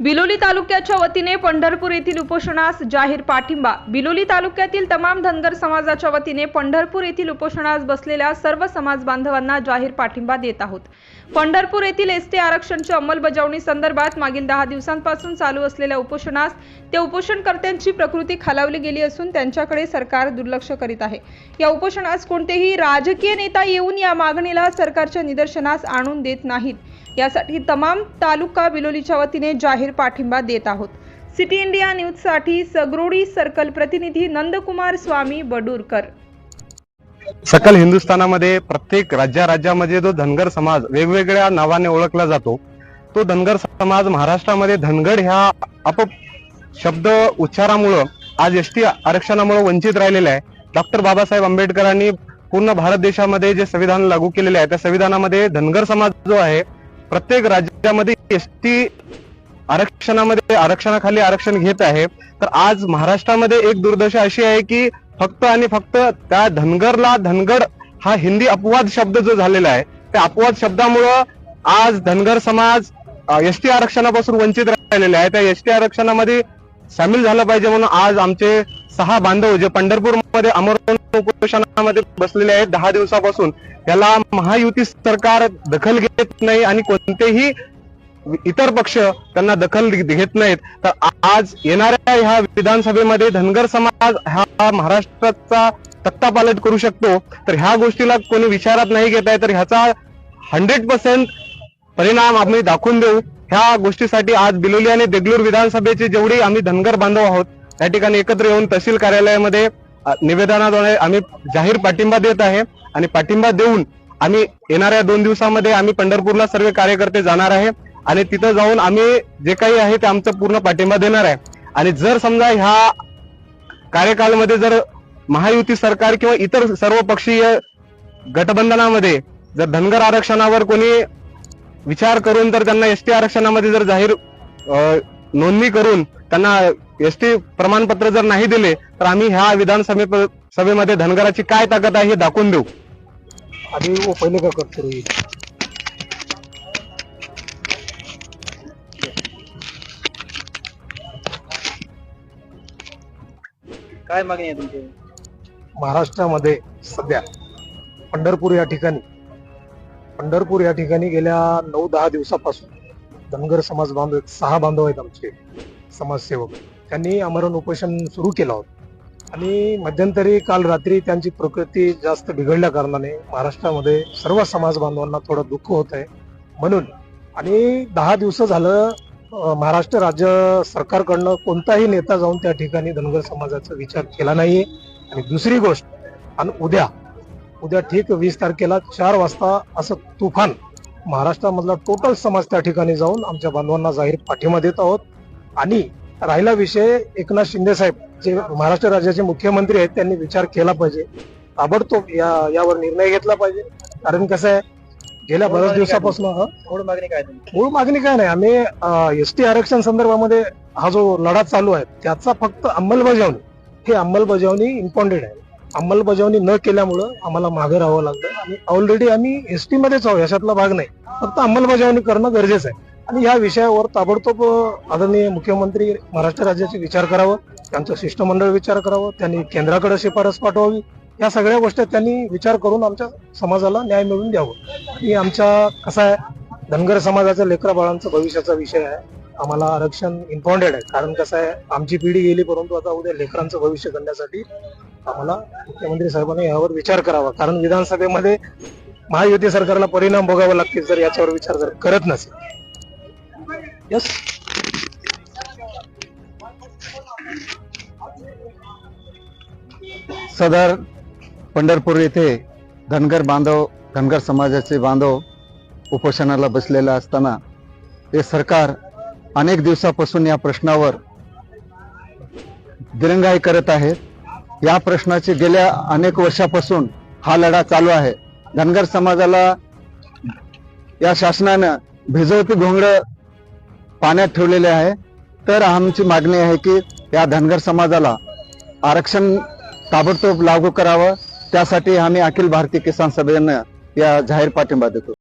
बिलोली तालुक्याच्या वतीने पंढरपूर येथील उपोषणास जाहीर पाठिंबा. बिलोली तालुक्यातील तमाम धनगर समाजाच्या वतीने पंढरपूर येथील उपोषणास बसलेल्या सर्व समाज बांधवांना जाहीर पाठिंबा देत आहोत. पंढरपूर येथील एसटी आरक्षणच्या अंमलबजावणी संदर्भात मागील दहा दिवसांपासून चालू असलेल्या उपोषणास त्या उपोषणकर्त्यांची प्रकृती खालावली गेली असून त्यांच्याकडे सरकार दुर्लक्ष करीत आहे. या उपोषणास कोणतेही राजकीय नेता येऊन या मागणीला सरकारच्या निदर्शनास आणून देत नाहीत. यासाठी तमाम तालुका बिलोलीच्या वतीने जाहीर पाठिंबा देत आहोत. सिटी इंडिया न्यूजसाठी सगरोडी सर्कल प्रतिनिधी नंदकुमार स्वामी बडूरकर. सकल हिंदुस्थानामध्ये प्रत्येक राज्या राज्यामध्ये जो धनगर समाज वेगवेगळ्या नावाने ओळखला जातो तो धनगर समाज महाराष्ट्रामध्ये धनगड ह्या अप शब्द उच्चारामुळं आज एस टी आरक्षणामुळे वंचित राहिलेला आहे. डॉक्टर बाबासाहेब आंबेडकरांनी पूर्ण भारत देशामध्ये जे संविधान लागू केलेले आहे त्या संविधानामध्ये धनगर समाज जो आहे प्रत्येक राज्यामध्ये एस टी आरक्षणामध्ये आरक्षणाखाली आरक्षण घेत आहे. तर आज महाराष्ट्रामध्ये एक दुर्दशा अशी आहे की फक्त आणि फक्त त्या धनगरला धनगड हा हिंदी अपवाद शब्द जो झालेला आहे त्या अपवाद शब्दामुळं आज धनगर समाज एस टी आरक्षणापासून वंचित राहिलेले आहे. त्या एस टी आरक्षणामध्ये सामील झालं पाहिजे म्हणून आज आमचे सहा बांधव जे पंढरपूरमध्ये अमरवण उपोषणामध्ये बसलेले आहेत. दहा दिवसापासून याला महायुती सरकार दखल घेत नाही आणि कोणतेही इतर पक्ष त्यांना दखल घेत नाहीत. तर आज येणाऱ्या ह्या विधानसभेमध्ये धनगर समाज हा महाराष्ट्राचा तक्तापालट करू शकतो. तर ह्या गोष्टीला कोणी विचारात नाही घेत आहे. तर ह्याचा हंड्रेड पर्सेंट परिणाम आम्ही दाखवून देऊ. ह्या गोष्टीसाठी आज बिलोली आणि देगलूर विधानसभेचे जेवढी आम्ही धनगर बांधव आहोत त्या ठिकाणी एकत्र येऊन तहसील कार्यालयामध्ये निवेदनाद्वारे आम्ही जाहीर पाठिंबा देत आहे आणि पाठिंबा देऊन आम्ही येणाऱ्या दोन दिवसामध्ये आम्ही पंढरपूरला सर्व कार्यकर्ते जाणार आहे आणि तिथं जाऊन आम्ही जे काही आहे ते आमचं पूर्ण पाठिंबा देणार आहे. आणि जर समजा ह्या कार्यकाळामध्ये जर महायुती सरकार किंवा इतर सर्व पक्षीय गटबंधनामध्ये जर धनगर आरक्षणावर कोणी विचार करून तर त्यांना एसटी आरक्षणामध्ये जर जाहीर नोंदणी करून त्यांना एसटी प्रमाणपत्र जर नाही दिले तर आम्ही ह्या विधानसभे सभेमध्ये धनगराची काय ताकद आहे हे दाखवून देऊ. अभी वो पहले का काय मागणी आहे तुमची? महाराष्ट्रामध्ये सध्या पंढरपूर या ठिकाणी पंढरपूर या ठिकाणी गेल्या नऊ दहा दिवसापासून धनगर समाज बांधव सहा बांधव आहेत आमचे. समाजसेवक. त्यांनी आमरण उपोषण सुरू केलं होतं. आणि मध्यंतरी काल रात्री त्यांची प्रकृती जास्त बिघडल्या कारणाने महाराष्ट्रामध्ये सर्व समाज बांधवांना थोडं दुःख होत आहे म्हणून. आणि दहा दिवस झालं महाराष्ट्र राज्य सरकारकडनं कोणताही नेता जाऊन त्या ठिकाणी धनगर समाजाचा विचार केला नाहीये आणि दुसरी गोष्ट आणि उद्या उद्या ठीक वीस तारखेला चार वाजता असं तुफान महाराष्ट्रामधला टोटल समाज त्या ठिकाणी जाऊन आमच्या बांधवांना जाहीर पाठिंबा देत आहोत. आणि राहिला विषय एकनाथ शिंदे साहेब जे महाराष्ट्र राज्याचे मुख्यमंत्री आहेत त्यांनी विचार केला पाहिजे. ताबडतोब या यावर निर्णय घेतला पाहिजे. कारण कसं आहे गेल्या बऱ्याच दिवसापासून हं, थोडं मागणी काय मूळ मागणी काय नाही. आम्ही एस टी आरक्षण संदर्भामध्ये हा जो लढा चालू आहे त्याचा फक्त अंमलबजावणी. ही अंमलबजावणी इम्पॉर्टंट आहे. अंमलबजावणी न केल्यामुळं आम्हाला मागे राहावं लागतं आणि ऑलरेडी आम्ही एस टी मध्येच आहोत याच्यातला भाग नाही. फक्त अंमलबजावणी करणं गरजेचं आहे. आणि या विषयावर ताबडतोब आदरणीय मुख्यमंत्री महाराष्ट्र राज्याचे विचार करावं त्यांचं शिष्टमंडळ विचार करावं त्यांनी केंद्राकडे शिफारस पाठवावी. या सगळ्या गोष्टी त्यांनी विचार करून आमच्या समाजाला न्याय मिळवून द्यावं. आणि आमच्या कसं आहे धनगर समाजाच्या लेकरा बाळांचं भविष्याचा विषय आहे. आम्हाला आरक्षण इम्पॉर्टंट आहे. कारण कसं आहे आमची पिढी गेली परंतु आता उद्या लेकरांचं भविष्य करण्यासाठी आम्हाला मुख्यमंत्री साहेबांनी यावर विचार करावा. कारण विधानसभेमध्ये महायुती सरकारला परिणाम भोगावा लागतील जर याच्यावर विचार जर करत नसेल. यस. सदर पंढरपूर येथे धनगर बांधव धनगर समाजाचे बांधव उपोषणाला बसलेला असताना हे सरकार अनेक दिवसापासून या प्रश्नावर दिरंगाई करत आहेत या प्रश्नाची गेल्या अनेक वर्षापासून हा लढा चालू आहे. धनगर समाजाला या शासनानं भिजवती घोंगडं पाण्यात ठेवलेले आहे. तर आमची मागणी आहे की या धनगर समाजाला आरक्षण ताबडतोब लागू करावं. त्यासाठी आम्ही अखिल भारतीय किसान सभेनं या जाहीर पाठिंबा देतो.